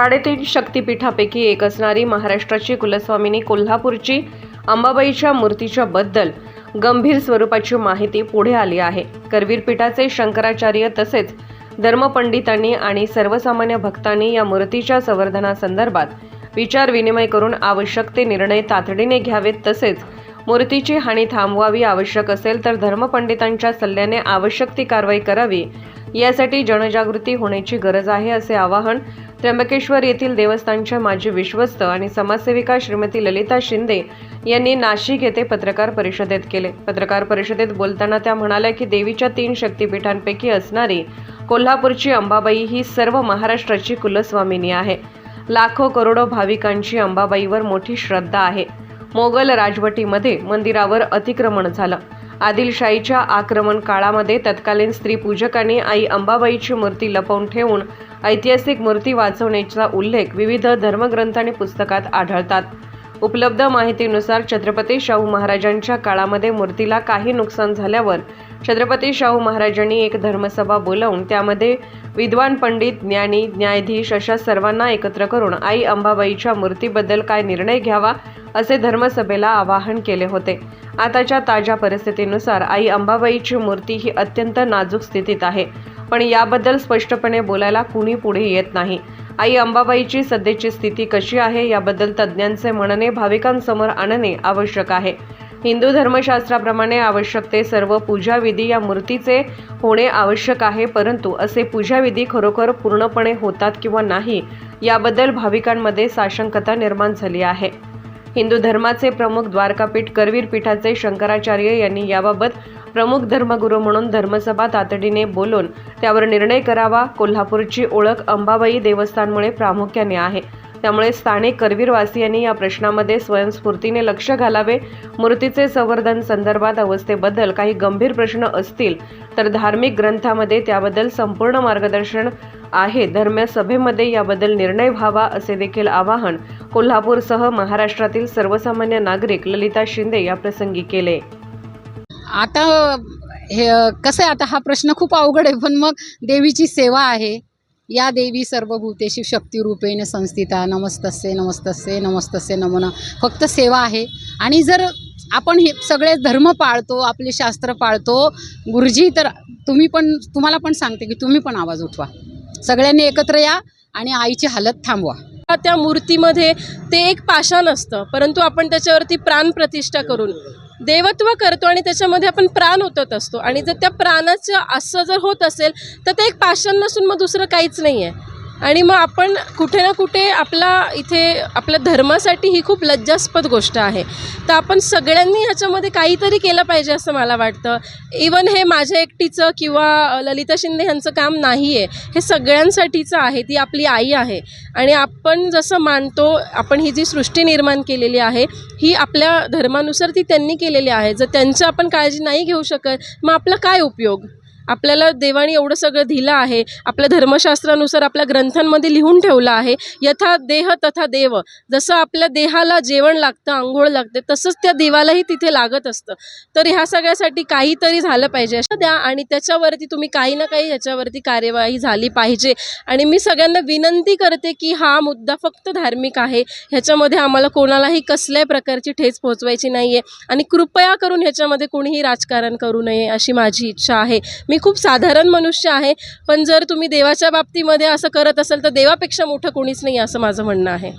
साडेतीन शक्तिपीठापैकी एक असणारी महाराष्ट्राची कुलस्वामिनी कोल्हापूरची अंबाबाईच्या मूर्तीच्या बद्दल गंभीर स्वरूपाची माहिती पुढे आली आहे. करवीर पीठाचे शंकराचार्य तसेच धर्मपंडितांनी आणि सर्वसामान्य भक्तांनी या मूर्तीच्या संवर्धनासंदर्भात विचार विनिमय करून आवश्यक ते निर्णय तातडीने घ्यावेत तसेच मूर्तीची हानी थांबवावी आवश्यक असेल तर धर्मपंडितांच्या सल्ल्याने आवश्यक ती कारवाई करावी यासाठी जनजागृती होण्याची गरज आहे असे आवाहन त्र्यंबकेश्वर येथील देवस्थानच्या माजी विश्वस्त आणि समाजसेविका श्रीमती ललिता शिंदे यांनी नाशिक येथे पत्रकार परिषदेत केले. पत्रकार परिषदेत बोलताना त्या म्हणाल्या की देवीच्या तीन शक्तिपीठांपैकी असणारी कोल्हापूरची अंबाबाई ही सर्व महाराष्ट्राची कुलस्वामिनी आहे. लाखो करोडो भाविकांची अंबाबाईवर मोठी श्रद्धा आहे. मोगल राजवटीमध्ये मंदिरावर अतिक्रमण झालं. आदिलशाहीच्या आक्रमण काळामध्ये तत्कालीन स्त्री पूजकांनी आई अंबाबाईची मूर्ती लपवून ठेवून ऐतिहासिक मूर्ती वाचवण्याचा उल्लेख विविध धर्मग्रंथ आणि पुस्तकात आढळतात. उपलब्ध माहितीनुसार छत्रपती शाहू महाराजांच्या काळामध्ये मूर्तीला काही नुकसान झाल्यावर छत्रपती शाहू महाराजांनी एक धर्मसभा बोलावून त्यामध्ये विद्वान पंडित ज्ञानी न्यायाधीश अशा सर्वांना एकत्र करून आई अंबाबाईच्या मूर्तीबद्दल काय निर्णय घ्यावा असे धर्मसभेला आवाहन केले होते. आताच्या ताज्या परिस्थितीनुसार आई अंबाबाईची मूर्ती ही अत्यंत नाजूक स्थितीत आहे. पण याबद्दल स्पष्टपणे बोलायला कुणी पुढे येत नाही. आई अंबाबाईची सध्याची स्थिती कशी आहे याबद्दल तज्ज्ञांचे म्हणणे भाविकांसमोर आणणे आवश्यक आहे. हिंदू धर्मशास्त्राप्रमाणे आवश्यक ते सर्व पूजाविधी या मूर्तीचे होणे आवश्यक आहे परंतु असे पूजाविधी खरोखर पूर्णपणे होतात किंवा नाही याबद्दल भाविकांमध्ये साशंकता निर्माण झाली आहे. हिंदू धर्माचे प्रमुख द्वारकापीठ करवीर पीठाचे शंकराचार्य यांनी याबाबत प्रमुख धर्मगुरू म्हणून धर्मसभा तातडीने बोलून त्यावर निर्णय करावा. कोल्हापूरची ओळख अंबाबाई देवस्थानमुळे प्रामुख्याने आहे. त्यामुळे स्थानिक करवीरवासियांनी या प्रश्नामध्ये स्वयंस्फूर्तीने लक्ष घालावे. मूर्तीचे संवर्धन संदर्भात अवस्थेबद्दल काही गंभीर प्रश्न असतील तर धार्मिक ग्रंथामध्ये त्याबद्दल संपूर्ण मार्गदर्शन आहे. धर्मसभेमध्ये याबद्दल निर्णय व्हावा असे देखील आवाहन कोल्हापूरसह महाराष्ट्रातील सर्वसामान्य नागरिक ललिता शिंदे या प्रसंगी केले. आता हे कसं आहे आता हा प्रश्न खूप अवघड आहे पण मग देवीची सेवा आहे. या देवी सर्वभूतेशी शक्तिरूपेण संस्थिता नमस्तस्य नमस्तस्य नमस्तस्य नमन. फक्त सेवा आहे. आणि जर आपण हे सगळे धर्म पाळतो आपले शास्त्र पाळतो गुरुजी तर तुम्ही पण तुम्हाला पण सांगते की तुम्ही पण आवाज उठवा. सगळ्यांनी एकत्र या आणि आईची हालत थांबवा. त्या मूर्तीमध्ये ते एक पाषाण असतं परंतु आपण त्याच्यावरती प्राण प्रतिष्ठा करून देवत्व करतो आणि त्याच्यामध्ये आपण प्राण ओतत असतो. आणि जर त्या प्राणाचं असं जर होत असेल तर ते एक पाषाण नसून मग दुसरं काहीच नाही आहे आणि मग आपण कुठे ना कुठे आपला इथे आपल्या धर्मासाठी ही खूप लज्जास्पद गोष्ट आहे. तर आपण सगळ्यांनी ह्याच्यामध्ये काहीतरी केलं पाहिजे असं मला वाटतं. इवन हे माझ्या एकटीचं किंवा ललिता शिंदे यांचं काम नाही आहे हे सगळ्यांसाठीचं आहे ती आपली आई आहे. आणि आपण जसं मानतो आपण ही जी सृष्टी निर्माण केलेली आहे ही आपल्या धर्मानुसार ती त्यांनी केलेली आहे. जर त्यांची आपण काळजी नाही घेऊ शकत मग आपला काय उपयोग? आपल्याला देवाने एवढं सगळं दिलं आहे आपल्या धर्मशास्त्रानुसार आपल्या ग्रंथांमध्ये लिहून ठेवलं आहे यथा देह तथा देव. जसं आपल्या देहाला जेवण लागतं आंघोळ लागते तसंच त्या देवालाही तिथे लागत असतं. तर ह्या सगळ्यासाठी काहीतरी झालं पाहिजे. असं द्या आणि त्याच्यावरती तुम्ही काही ना काही ह्याच्यावरती कार्यवाही झाली पाहिजे. आणि मी सगळ्यांना विनंती करते की हा मुद्दा फक्त धार्मिक आहे. ह्याच्यामध्ये आम्हाला कोणालाही कसल्याही प्रकारची ठेच पोहोचवायची नाही आहे आणि कृपया करून ह्याच्यामध्ये कोणीही राजकारण करू नये अशी माझी इच्छा आहे. मी खूप साधारण मनुष्य आहे पण जर तुम्ही देवाच्या बाबतीमध्ये असं करत असाल तर देवापेक्षा मोठं कोणीच नाही असं माझं म्हणणं आहे.